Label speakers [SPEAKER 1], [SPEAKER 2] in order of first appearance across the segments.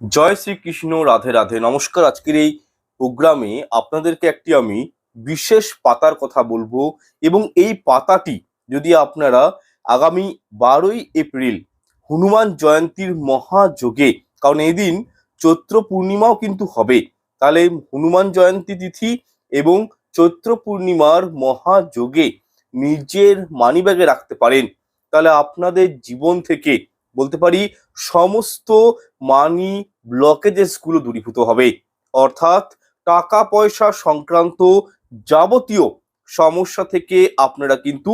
[SPEAKER 1] জয় শ্রীকৃষ্ণ, রাধে রাধে। নমস্কার, আজকের এই প্রোগ্রামে আপনাদেরকে একটি আমি বিশেষ পাতার কথা বলব এবং এই পাতাটি যদি আপনারা আগামী বারোই এপ্রিল হনুমান জয়ন্তীর মহাযোগে, কারণ এই দিন চৈত্র পূর্ণিমাও কিন্তু হবে, তাহলে হনুমান জয়ন্তী তিথি এবং চৈত্র পূর্ণিমার মহাযোগে নিজের মানিব্যাগে রাখতে পারেন। তাহলে আপনাদের জীবন থেকে বলতে পারি সমস্ত মানি ব্লকেজেসগুলো দূরীভূত হবে। অর্থাৎ টাকা পয়সা সংক্রান্ত যাবতীয় সমস্যা থেকে আপনারা কিন্তু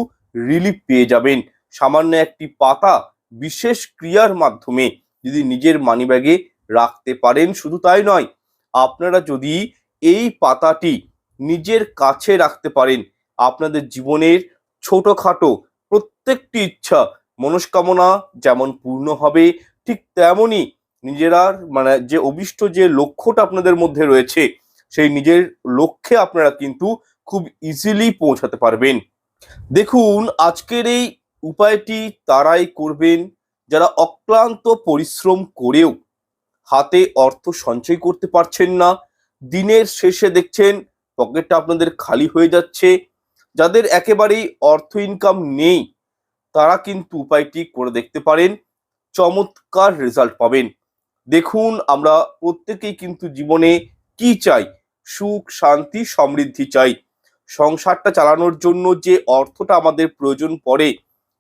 [SPEAKER 1] রিলিফ পেয়ে যাবেন। সামান্য একটি পাতা বিশেষ ক্রিয়ার মাধ্যমে যদি নিজের মানিব্যাগে রাখতে পারেন, শুধু তাই নয়, আপনারা যদি এই পাতাটি নিজের কাছে রাখতে পারেন, আপনাদের জীবনের ছোটখাটো প্রত্যেকটি ইচ্ছা মনস্কামনা যেমন পূর্ণ হবে, ঠিক তেমনই নিজেরার মানে যে অভিষ্ট যে লক্ষ্যটা আপনাদের মধ্যে রয়েছে, সেই নিজের লক্ষ্যে আপনারা কিন্তু খুব ইজিলি পৌঁছাতে পারবেন। দেখুন, আজকের এই উপায়টি তারাই করবেন যারা অক্লান্ত পরিশ্রম করেও হাতে অর্থ সঞ্চয় করতে পারছেন না, দিনের শেষে দেখছেন পকেটটা আপনাদের খালি হয়ে যাচ্ছে, যাদের একেবারেই অর্থ ইনকাম নেই তারা কিন্তু উপায়টি করে দেখতে পারেন, চমৎকার রেজাল্ট পাবেন। দেখুন আমরা প্রত্যেকেই কিন্তু জীবনে কি চাই? সুখ, শান্তি, সমৃদ্ধি চাই। সংসারটা চালানোর জন্য যে অর্থটা আমাদের প্রয়োজন পড়ে,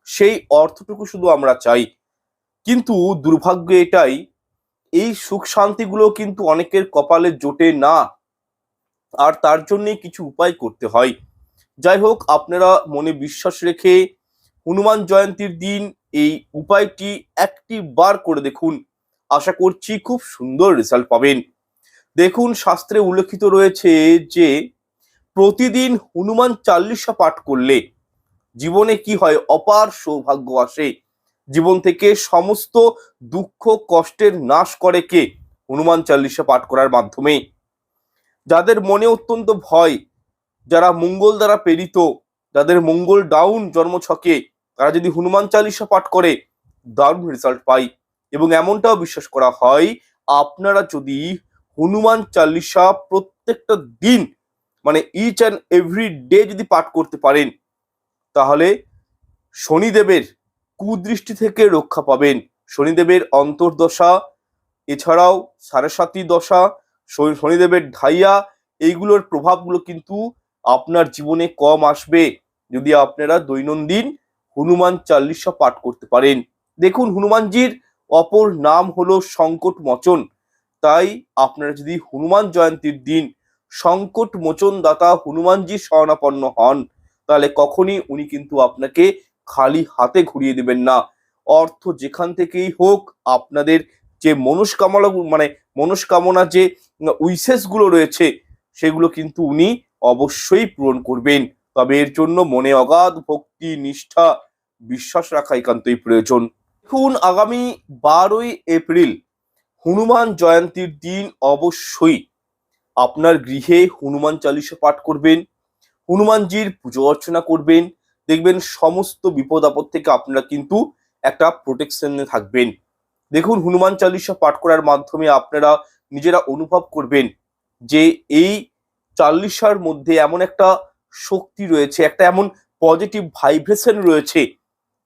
[SPEAKER 1] সেই অর্থটুকু শুধু আমরা চাই। কিন্তু দুর্ভাগ্য এটাই, এই সুখ শান্তিগুলো কিন্তু অনেকের কপালে জোটে না। আর তার জন্যে কিছু উপায় করতে হয়। যাই হোক, আপনারা মনে বিশ্বাস রেখে হনুমান জয়ন্তীর দিন, এই উপায়টি একটি বার করে দেখুন। আশা করছি খুব সুন্দর রেজাল্ট পাবেন। দেখুন, শাস্ত্রে উল্লেখিত রয়েছে যে, প্রতিদিন হনুমান চাল্লিশা পাঠ করলে জীবনে কি হয়? অপার সৌভাগ্য আসে। জীবন থেকে সমস্ত দুঃখ, কষ্টের নাশ করে কে? হনুমান চাল্লিশা পাঠ করার মাধ্যমে। যাদের মনে অত্যন্ত ভয়, যারা মঙ্গল দ্বারা প্রেরিত, যাদের মঙ্গল ডাউন জন্মছকে তারা যদি হনুমান চালিশা পাঠ করে, দারুণ রেজাল্ট পায়। এবং এমনটাও বিশ্বাস করা হয়, আপনারা যদি হনুমান চালিশা প্রত্যেকটা দিন মানে ইচ অ্যান্ড এভরি ডে যদি পাঠ করতে পারেন, তাহলে শনিদেবের কুদৃষ্টি থেকে রক্ষা পাবেন। শনিদেবের অন্তর্দশা, এছাড়াও সাড়ে সাতি দশা, শনি- শনিদেবের ঢাইয়া, এইগুলোর প্রভাবগুলো কিন্তু আপনার জীবনে কম আসবে। যদি আপনারা দৈনন্দিন হনুমান চাল্লিশা পাঠ করতে পারেন। দেখুন, হনুমানজির অপর নাম হলো সংকট মোচন। তাই আপনারা যদি হনুমান জয়ন্তীর দিন সংকট মোচন দাতা হনুমানজি শরণাপন্ন হন, তাহলে কখনই উনি কিন্তু আপনাকে খালি হাতে ঘুরিয়ে দেবেন না। অর্থ যেখান থেকেই হোক, আপনাদের যে মনস্কামনা মানে মনস্কামনা যে উইসেসগুলো রয়েছে, সেগুলো কিন্তু উনি অবশ্যই পূরণ করবেন। তবে এর জন্য মনে অগাধ ভক্তি, নিষ্ঠা, বিশ্বাস রাখা একান্তই প্রয়োজন। দেখুন, আগামী বারোই এপ্রিল হনুমান জয়ন্তীর দিন অবশ্যই আপনার গৃহে হনুমান চালিশা পাঠ করবেন, হনুমানজির পুজো অর্চনা করবেন, দেখবেন সমস্ত বিপদ আপদ থেকে আপনারা কিন্তু একটা প্রোটেকশনে থাকবেন। দেখুন, হনুমান চালিশা পাঠ করার মাধ্যমে আপনারা নিজেরা অনুভব করবেন যে এই চাল্লিশার মধ্যে এমন একটা শক্তি রয়েছে, একটা এমন পজিটিভ ভাইব্রেশন রয়েছে,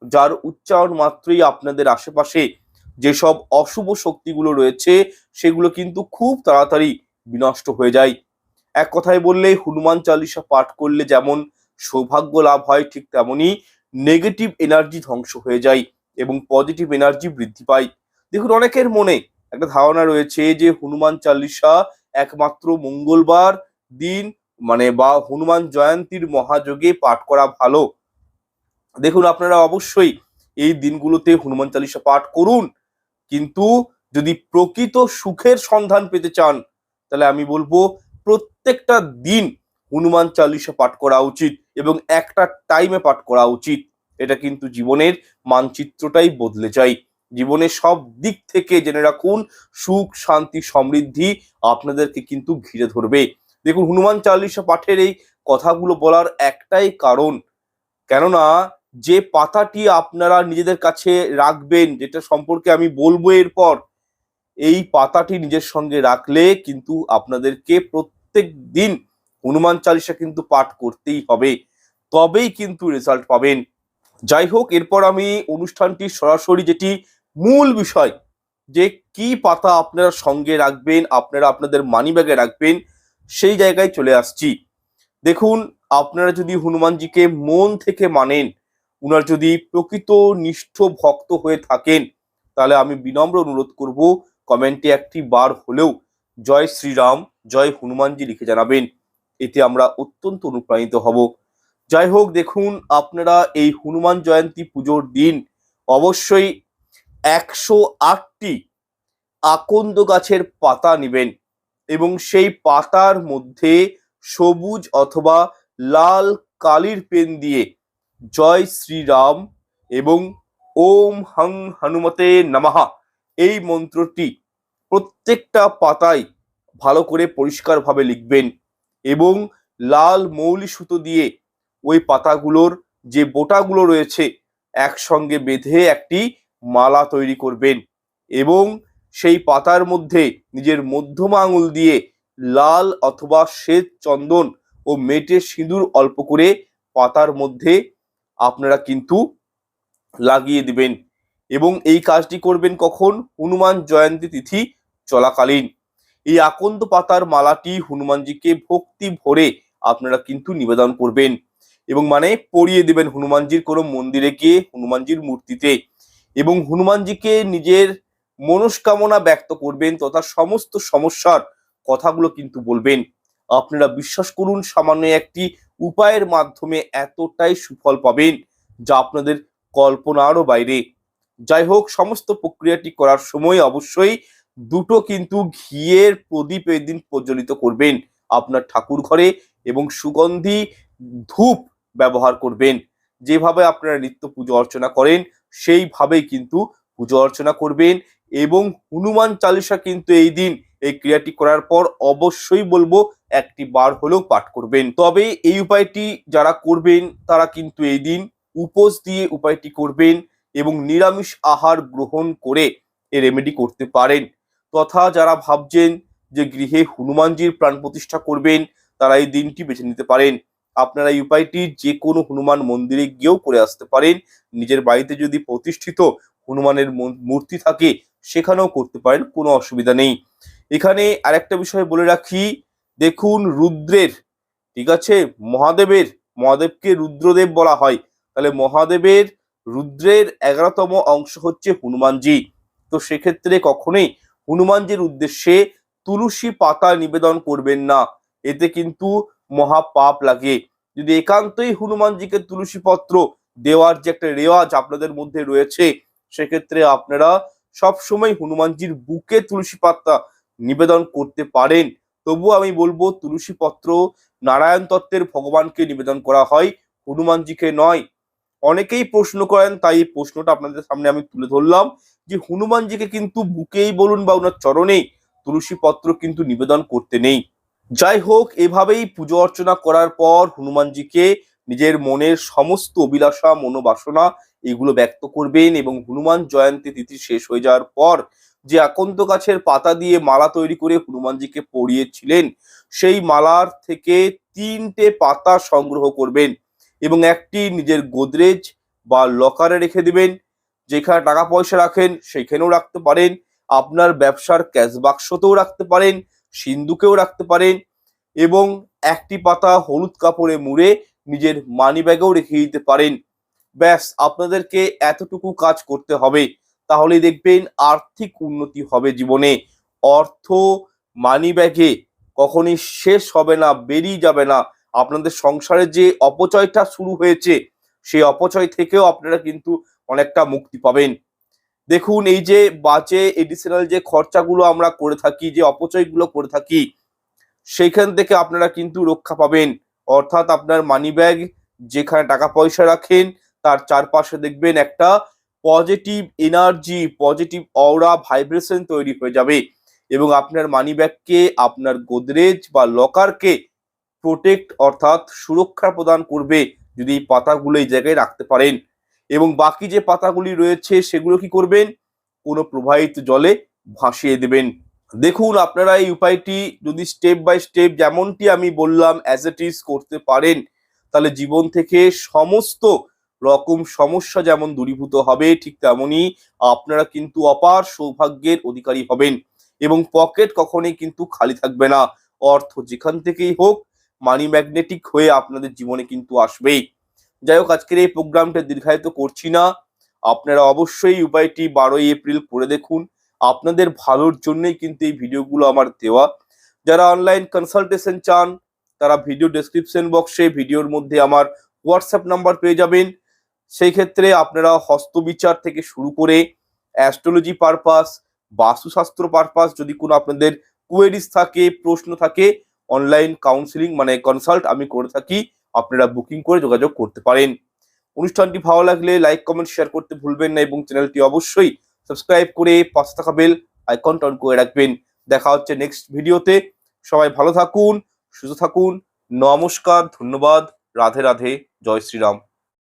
[SPEAKER 1] যার উচ্চারণ মাত্রই আপনাদের আশেপাশে যেসব অশুভ শক্তিগুলো রয়েছে, সেগুলো কিন্তু খুব তাড়াতাড়ি বিনষ্ট হয়ে যায়। এক কথায় বললে, হনুমান চালিশা পাঠ করলে যেমন সৌভাগ্য লাভ হয়, ঠিক তেমনই নেগেটিভ এনার্জি ধ্বংস হয়ে যায় এবং পজিটিভ এনার্জি বৃদ্ধি পায়। দেখুন, অনেকের মনে একটা ধারণা রয়েছে যে, হনুমান চালিশা একমাত্র মঙ্গলবার দিন মানে বা হনুমান জয়ন্তীর মহাযোগে পাঠ করা ভালো। দেখুন, আপনারা অবশ্যই এই দিনগুলোতে হনুমান চালিশা পাঠ করুন। কিন্তু যদি প্রকৃত সুখের সন্ধান পেতে চান, তাহলে আমি বলব প্রত্যেকটা দিন হনুমান চালিশা পাঠ করা উচিত এবং একটা টাইমে পাঠ করা উচিত। এটা কিন্তু জীবনের মানচিত্রটাই বদলে যায়। জীবনের সব দিক থেকে জেনে রাখুন, সুখ, শান্তি, সমৃদ্ধি আপনাদেরকে কিন্তু ঘিরে ধরবে। দেখুন, হনুমান চালিশা পাঠের এই কথাগুলো বলার একটাই কারণ। কেননা, যে পাতাটি আপনারা নিজেদের কাছে রাখবেন, যেটা সম্পর্কে আমি বলব এরপর, এই পাতাটি নিজের সঙ্গে রাখলে কিন্তু আপনাদেরকে প্রত্যেক দিন হনুমান চালিসা কিন্তু পাঠ করতেই হবে। তবেই কিন্তু রেজাল্ট পাবেন। যাই হোক, এরপর আমি অনুষ্ঠানটি সরাসরি যেটি মূল বিষয়, যে কি পাতা আপনারা সঙ্গে রাখবেন, আপনারা আপনাদের মানি ব্যাগে রাখবেন সেই জায়গায় চলে আসছি। দেখুন, আপনারা যদি হনুমানজিকে মন থেকে মানেন, উনার যদি প্রকৃত নিষ্ঠ ভক্ত হয়ে থাকেন, তাহলে আমি বিনম্র অনুরোধ করব, কমেন্টে একটি বার হলেও জয় শ্রীরাম, জয় হনুমানজি লিখে জানাবেন। এতে আমরা অত্যন্ত অনুপ্রাণিত হব। যাই হোক, দেখুন, আপনারা এই হনুমান জয়ন্তী পুজোর দিন অবশ্যই একশো আটটি আকন্দ গাছের পাতা নেবেন। এবং সেই পাতার মধ্যে সবুজ অথবা লাল কালির পেন দিয়ে জয় শ্রীরাম এবং ওম হং হনুমতে নমঃ। এই মন্ত্রটি প্রত্যেকটা পাতায় ভালো করে পরিষ্কারভাবে লিখবেন এবং লাল মৌলি সুতো দিয়ে ওই পাতাগুলোর যে বোটাগুলো রয়েছে একসঙ্গে বেঁধে একটি মালা তৈরি করবেন এবং সেই পাতার মধ্যে নিজের মধ্যমা আঙুল দিয়ে লাল অথবা শ্বেত চন্দন ও মেটে সিঁদুর অল্প করে পাতার মধ্যে আপনারা কিন্তু লাগিয়ে দিবেন। এবং এই কাজটি করবেন কখন? হনুমান জয়ন্তী তিথি চলাকালীন। এই আকন্দ পাতার মালাটি হনুমানজিকে ভক্তি ভরে আপনারা কিন্তু নিবেদন করবেন। এবং মানে পরিয়ে দিবেন হনুমানজির কোনো মন্দিরে গিয়ে হনুমানজির মূর্তিতে। এবং হনুমানজিকে নিজের মনস্কামনা ব্যক্ত করবেন তথা সমস্ত সমস্যার কথাগুলো কিন্তু বলবেন। আপনারা বিশ্বাস করুন, সামান্য একটি উপায়ের মাধ্যমে এতটাই সুফল পাবেন যা আপনাদের কল্পনারও বাইরে। যাই হোক, সমস্ত প্রক্রিয়াটি করার সময় অবশ্যই দুটো কিন্তু ঘিয়ের প্রদীপ এই দিন প্রজ্বলিত করবেন আপনার ঠাকুর ঘরে এবং সুগন্ধি ধূপ ব্যবহার করবেন। যেভাবে আপনারা নিত্য পুজো অর্চনা করেন, সেইভাবেই কিন্তু পুজো অর্চনা করবেন এবং হনুমান চালিসা কিন্তু এই দিন এই ক্রিয়াটি করার পর অবশ্যই বলব একটি বার হলেও পাঠ করবেন। তবে এই উপায়টি যারা করবেন তারা কিন্তু এই দিন উপোস দিয়ে উপায়টি করবেন এবং নিরামিষ আহার গ্রহণ করে এ রেমেডি করতে পারেন। তথা যারা ভাবছেন যে গৃহে হনুমানজির প্রাণ প্রতিষ্ঠা করবেন তারা এই দিনটি বেছে নিতে পারেন। আপনারা এই উপায়টি যে কোনো হনুমান মন্দিরে গিয়েও করে আসতে পারেন। নিজের বাড়িতে যদি প্রতিষ্ঠিত হনুমানের মূর্তি থাকে, সেখানেও করতে পারেন, কোনো অসুবিধা নেই। এখানে আরেকটা বিষয় বলে রাখি, দেখুন রুদ্রের, ঠিক আছে? মহাদেবের, মহাদেবকে রুদ্রদেব বলা হয়। তাহলে মহাদেবের রুদ্রের এগারোতম অংশ হচ্ছে হনুমানজি। তো সেক্ষেত্রে কখনোই হনুমানজির উদ্দেশ্যে তুলসী পাতা নিবেদন করবেন না। এতে কিন্তু মহা পাপ লাগে। যদি একান্তই হনুমানজিকে তুলসী পত্র দেওয়ার যে একটা রেওয়াজ আপনাদের মধ্যে রয়েছে, সেক্ষেত্রে আপনারা সবসময় হনুমানজির বুকে তুলসী পাতা নিবেদন করতে পারেন। তবু আমি বলব, তুলসী পত্র নারায়ণ তত্ত্বের ভগবানকে নিবেদন করা হয়, হনুমানজিকে নয়। অনেকেই প্রশ্ন করেন, তাই এই প্রশ্নটা আপনাদের সামনে আমি তুলে ধরলাম যে হনুমানজিকে কিন্তু বুকেই বলুন বা ওনার চরণেই তুলসী পত্র কিন্তু নিবেদন করতে নেই। যাই হোক এভাবেই পুজো অর্চনা করার পর হনুমানজিকে নিজের মনের সমস্ত অভিলাষা, মনোবাসনা এগুলো ব্যক্ত করবেন এবং হনুমান জয়ন্তী তিথি শেষ হয়ে যাওয়ার পর যে আকন্ত গাছের পাতা দিয়ে মালা তৈরি করে হনুমানজিকে পরিয়েছিলেন, সেই মালার থেকে তিনটে পাতা সংগ্রহ করবেন এবং একটি নিজের গোদরেজ বা লকারে রেখে দিবেন। যেখানে টাকা পয়সা রাখেন, সেখানেও রাখতে পারেন। আপনার ব্যবসার ক্যাশ বাক্সতেও রাখতে পারেন। সিন্ধুকেও রাখতে পারেন এবং একটি পাতা হলুদ কাপড়ে মুড়ে নিজের মানি ব্যাগেও রেখে দিতে পারেন। ব্যাস, আপনাদেরকে এতটুকু কাজ করতে হবে। তাহলে দেখবেন আর্থিক উন্নতি হবে জীবনে। অর্থ মানি ব্যাগে কখনই শেষ হবে না, বেরিয়ে যাবে না। আপনাদের সংসারে যে অপচয়টা শুরু হয়েছে, সেই অপচয় থেকেও আপনারা কিন্তু অনেকটা মুক্তি পাবেন। দেখুন, এই যে বাজে এডিশনাল যে খরচাগুলো আমরা করে থাকি, যে অপচয়গুলো করে থাকি, সেইখান থেকে আপনারা কিন্তু রক্ষা পাবেন। অর্থাৎ আপনার মানি ব্যাগ যেখানে টাকা পয়সা রাখেন, তার চারপাশে দেখবেন একটা positive energy positive aura vibration তৈরি হয়ে যাবে। এবং আপনার মানি ব্যাগকে আপনার গোদরেজ বা লকারকে প্রোটেক্ট অর্থাৎ সুরক্ষা প্রদান করবে, যদি এই পাতাগুলো এই জায়গায় রাখতে পারেন। এবং বাকি যে পাতাগুলি রয়েছে, সেগুলো কি করবেন? কোনো প্রবাহিত জলে ভাসিয়ে দেবেন। দেখুন, আপনারা এই উপায়টি যদি স্টেপ বাই স্টেপ যেমনটি আমি বললাম অ্যাজ ইট ইজ করতে পারেন, তাহলে জীবন থেকে সমস্ত রকম সমস্যা যেমন দূরীভূত হবে, ঠিক তেমনই আপনারা কিন্তু অপার সৌভাগ্যের অধিকারী হবেন এবং পকেট কখনোই কিন্তু খালি থাকবে না। অর্থ যেখান থেকেই হোক মানি ম্যাগনেটিক হয়ে আপনাদের জীবনে কিন্তু আসবেই। যাই হোক, আজকের এই প্রোগ্রামটা দীর্ঘায়িত করছি না। আপনারা অবশ্যই উপায়টি বারোই এপ্রিল করে দেখুন। আপনাদের ভালোর জন্যই কিন্তু এই ভিডিওগুলো আমার দেওয়া। যারা অনলাইন কনসালটেশন চান, তারা ভিডিও ডেসক্রিপশন বক্সে ভিডিওর মধ্যে আমার হোয়াটসঅ্যাপ নাম্বার পেয়ে যাবেন। সেই ক্ষেত্রে আপনারা হস্তবিচার থেকে শুরু করে অ্যাস্ট্রোলজি পারপাস বাস্তুশাস্ত্র পারপাস যদি কোনো আপনাদের কোয়েরিজ থাকে, প্রশ্ন থাকে অনলাইন কাউন্সিলিং মানে কনসাল্ট আমি করে থাকি। আপনারা বুকিং করে যোগাযোগ করতে পারেন। অনুষ্ঠানটি ভালো লাগলে লাইক কমেন্ট শেয়ার করতে ভুলবেন না এবং চ্যানেলটি অবশ্যই সাবস্ক্রাইব করে পাঁচ টাকা বেল আইকন টন করে রাখবেন। দেখা হচ্ছে নেক্সট ভিডিওতে সবাই ভালো থাকুন, সুস্থ থাকুন। নমস্কার, ধন্যবাদ। রাধে রাধে। জয় শ্রীরাম।